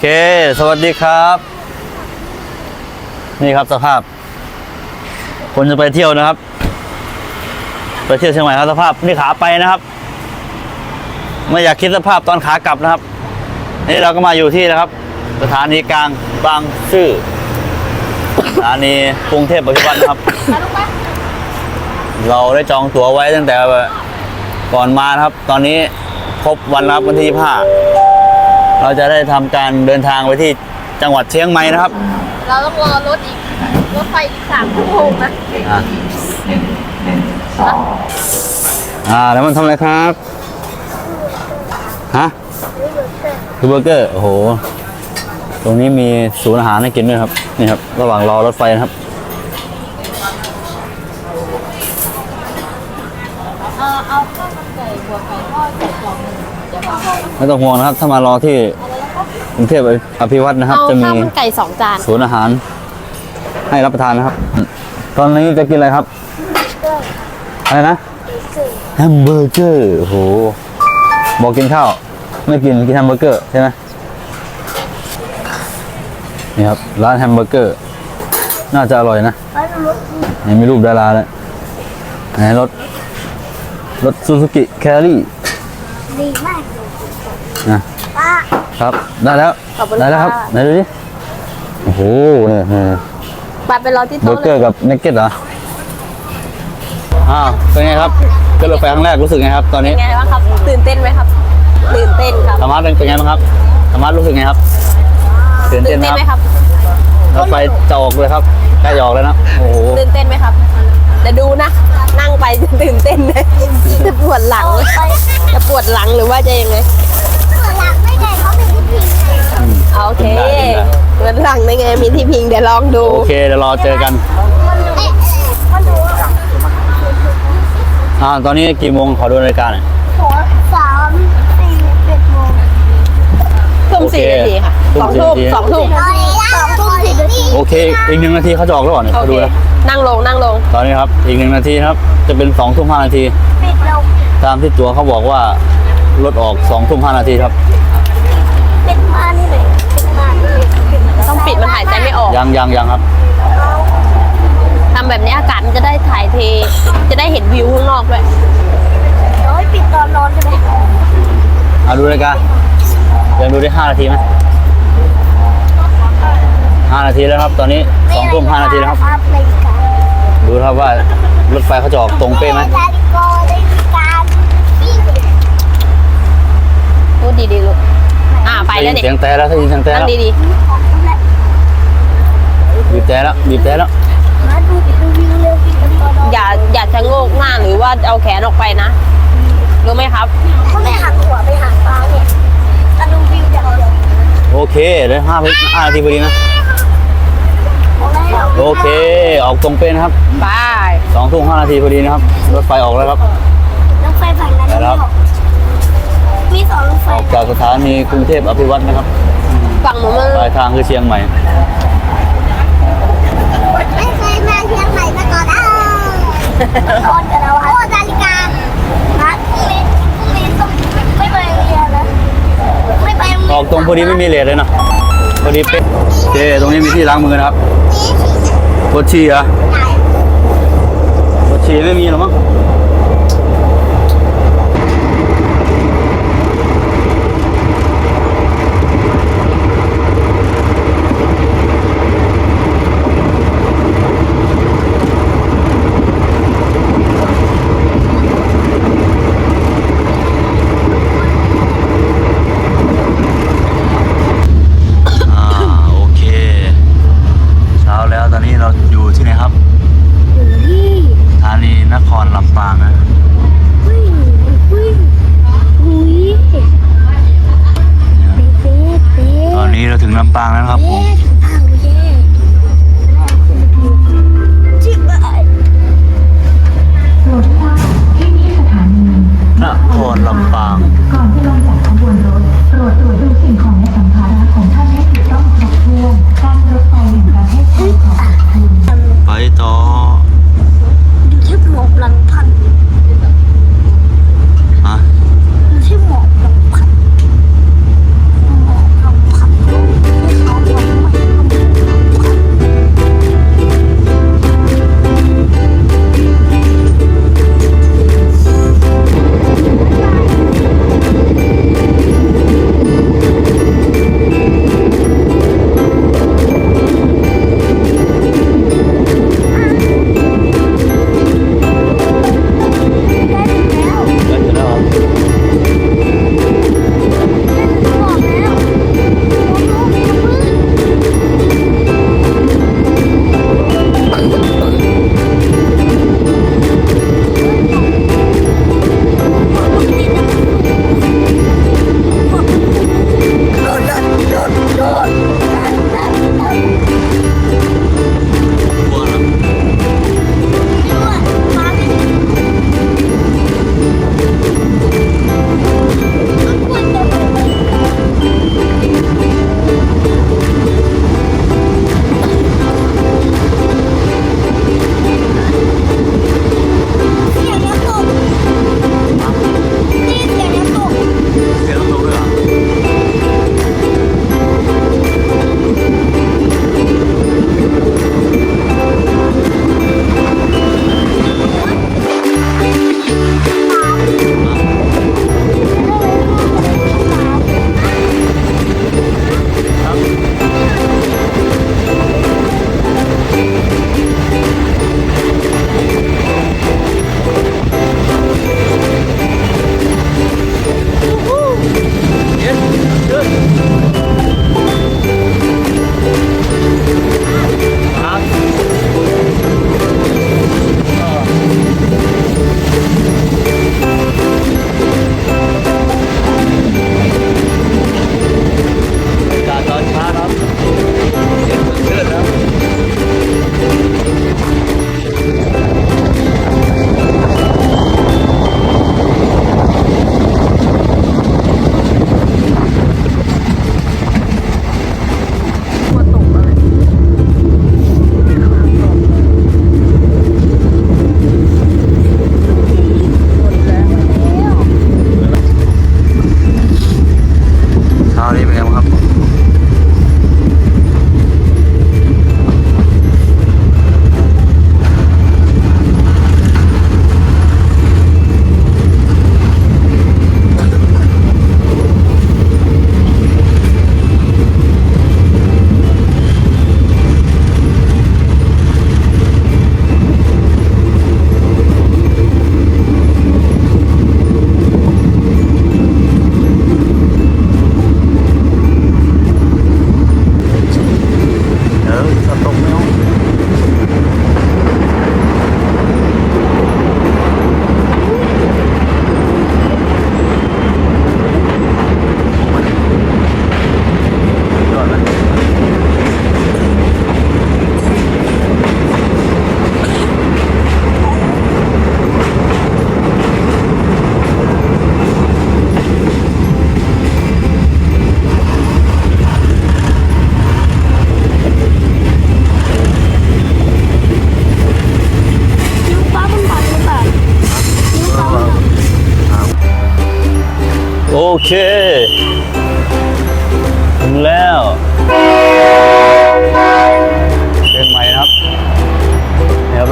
เค สวัสดีครับ นี่ครับสภาพ คนจะไปเที่ยวนะครับ ไปเที่ยวเชียงใหม่ครับสภาพนี่ขาไปนะครับ ไม่อยากคิดสภาพตอนขากลับนะครับ นี่เราก็มาอยู่ที่นะครับ สถานีกลางบางซื่อสถานีกรุงเทพปัจจุบันนะครับ เราได้จองตั๋วไว้ตั้งแต่ก่อนมานะครับ ตอนนี้ครบวันรับวันที่25 เราจะได้ทำการเดินทางไปที่จังหวัดเชียงใหม่นะครับเราต้องรอรถอีก รถไฟอีกสามชั่วโมงนะอ่าอ่าแล้วมันทำอะไรครับฮะคือเบอร์เกอร์โอ้โห ตรงนี้มีศูนย์อาหารให้กินด้วยครับนี่ครับ ระหว่างรอรถไฟนะครับ เออเอาข้าวมันไก่หัวไก่ทอดใส่กล่องหนึ่งเดี๋ยวมา ไม่ต้องห่วงนะครับ ถ้ามารอที่กรุงเทพอภิวัตนะครับ เอาจะมีข้าวมันไก่สองจานศูนย์อาหาร ให้รับประทานนะครับ ตอนนี้จะกินอะไรครับ อะไรนะแฮมเบอร์เกอร์โอ้โหบอกกินข้าว ไม่กินกินแฮมเบอร์เกอร์ใช่ไหมนี่ครับร้านแฮมเบอร์เกอร์ น่าจะอร่อยนะนี่มีรูปดาราเลยไหนรถรถซูซูกิแครี่ดีมาก นะป้าครับได้แล้วขอบคุณได้แล้วครับค่ะ ไหนดูดิโอ้โหเนี่ยเนี่ย ไปไปรอที่เบอโต๊ะร์เกเลอยร์กับเนกเก็ตเหรอ อ้าว เป็นไงครับขึ้นรถไฟครั้งแรกรู้สึกไงครับ ตอนนี้เป็นไงบ้างครับ ตื่นเต้นไหมครับ ตื่นเต้นครับ ธรรมะเป็นไงบ้างครับธรรมะรู้สึกไงครับตื่นตื่เต้นนไหมเต้นไหมครับครับ รถไฟจะออกเลยครับใกล้จะออกแล้วนะ โอ้โห ตื่นเต้นไหมครับเดี๋ยวดูนะ นั่งไปตื่นเต้นนะจะปวดหลังจะปวดหลังหรือว่าจะยังไง โอเคปวดหลังได้ไงมีที่พิงเดี๋ยวลองดู โอเคเดี๋ยวรอเจอกันเอ๊ะมาดูอ่าตอนนี้กี่โมงขอดูนาฬิกาหน่อยหัวสามสี่เจ็ดโมงทุ่มสี่โอเคนาทีค่ะทุ่สมองสี่ทุ่มนาทีสองทุ่มตอนนี้สองทุ่มสิบนาทีโอเค อีกหนึ่งนาทีเขาจะออกแล้วก่อนเนี่ยโอเขาเคดูแล้วนั่งลงนั่งลง ตอนนี้ครับ อีกหนึ่งนาทีครับ จะเป็นสองทุ่มห้านาทีปิดลงตามที่ตั๋วเขาบอกว่ารถออกสองทุ่มห้านาทีครับ ปิดม่านนี่เลยปิดม่านนี่เลย ต้องปิด มันหายใจไม่ออกยังยังยังครับทำแบบนี้อากาศมันจะได้ถ่ายเท จะได้เห็นวิวข้างนอกด้วยเดี๋ยวให้ปิดตอนนอนใช่ไหมเอาดูนาฬิกายังดูได้ห้านาทีไหมห้านาทีแล้วครับ ตอนนี้สองทุ่มห้านาทีแล้วครับครับนาฬิกาดูครับว่ารถไฟเขาจะออกตรงเป๊ะไหมนาฬิกานาฬิกาปิ้งพูดดีๆลูกอ่าไปได้แล้วยินเนี่ยเสียงแต่แล้วได้ยินเสียงแต่นั่แล้วงดี บีบแต่แล้วบีบแต่แล้วมาดูดูวิวเร็วปิดตอนนอนๆอย่าอย่าชะโงกหน้าหรือว่าเอาแขนออกไปนะรู้ไหมครับ เขาไม่หักหัวไปหักตาเนี่ยตะลุวิวอย่างเดียวโอเคได้ห้าห้านาทีพอดีนะเอาแล้วโอเค ออกตรงเป๊ะนะครับบายสองทุ่มห้านาทีพอดีนะครับ รถไฟออกแล้วครับ รถไฟผ่านนั้นไปแล้วมีสองรถไฟออกจากสถานีกรุงเทพอภิวัตนะครับ ฝั่งหนูมันปลายทางคือเชียงใหม่ ไม่เคยมาเชียงใหม่มาก่อนอะตอนกับเราโอ้นาฬิกานัดพรุ่งนี้พรุ่งนี้ต้องไม่ไปโรงเรียนนะไม่ไปโรงเรียนออกตรงพอดีไม่มีเลทเลยนะพอดีเป๊ะโอเคตรงนี้มีที่ล้างมือนะครับนี่ฉีดรถชีเหรอไหนรถชีไม่มีหรอมั้ง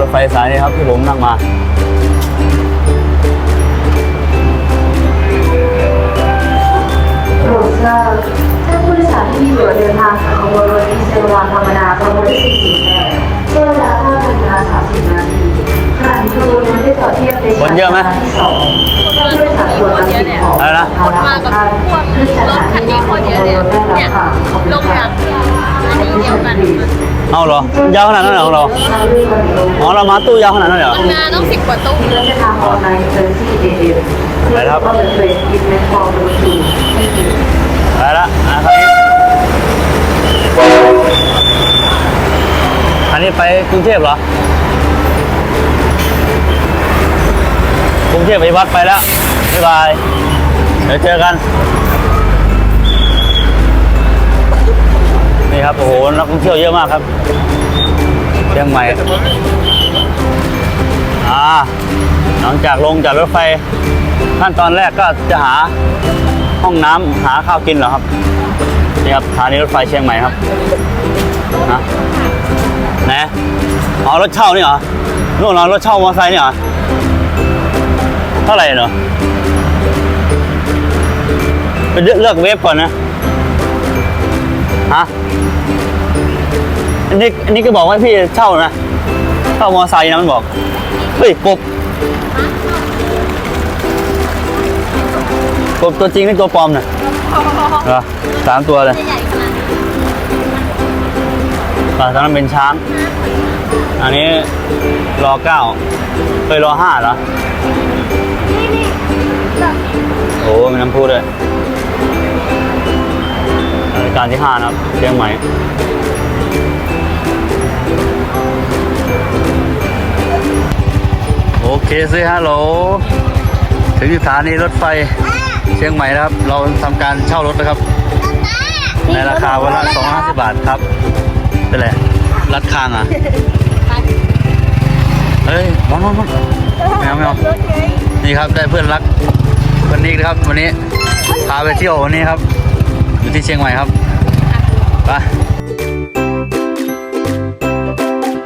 ถไฟสายนี้ครับที่ผมนั่งมา โปรดทราบท่านผู้โดยสารที่อยู่เดินทางจากขบวนรถดีเซลรางธรรมดาขบวนที่48ช่วงเวลา5นาฬิกา30นาทีขณะนี้ขบวนรถได้ต่อเทียบในคนเยอะไหมที่สองท่านผู้โดยสารควรนำสิ่งของอะไรนะ คนมากับพวกรถคันนี้คนเยอะเลยเนี่ยลงจากอันนี้เดียวกันเอาเหรอยาวขนาดนั้นเหรอของเราอ๋อเรามาตู้ยาวขนาดนั้นเหรอมันมาต้องสิบกว่าตู้เส้นทางออนไลน์เซอร์ซี่เดย์ไหนครับก็เลยเคยกินแมคคอร์ดูดูไปละนะครับอันนี้ไปกรุงเทพเหรอกรุงเทพไปวัดไปแล้วบ๊ายบาย เดี๋ยวเจอกัน นี่ครับ โอ้โห นักท่องเที่ยวเยอะมากครับเชียงใหม่อ่าหลังจากลงจากรถไฟ ขั้นตอนแรกก็จะหาห้องน้ำหาข้าวกินเหรอครับ นี่ครับสถานีรถไฟเชียงใหม่ครับนะไหนอ๋อรถเช่านี่เหรอนู่นเหรอรถเช่ามอเตอร์ไซค์นี่เหรอเท่าไหร่เนาะ ไปเลือกเลือกเว็บก่อนนะฮะอันนี้อันนี้ก็บอกว่าพี่เช่านะเช่ามอเตอร์ไซค์นะมันบอกเฮ้ยกบกบตัวจริงหรือตัวปลอมเนี่ยเหรอสามตัวเลยใหญ่ขนาดนี้อ่าตอนนั้นเป็นช้าง อันนี้รอเก้าเคยรอห้าเหรอ โอ้มีน้ำพุด้วย รายการที่ห้านะครับเชียงใหม่โอเคสิฮัลโหลถึงสถานีรถไฟเชียงใหม่นะครับ เราทำการเช่ารถนะครับ ในราคาวันละ250 บาทครับเป็นไรรัดคางอะเฮ้ยมองมองมองไม่เอาไม่เอานี่ครับได้เพื่อนรักวันนี้นะครับ วันนี้พาไปเที่ยววันนี้ครับ อยู่ที่เชียงใหม่ครับไป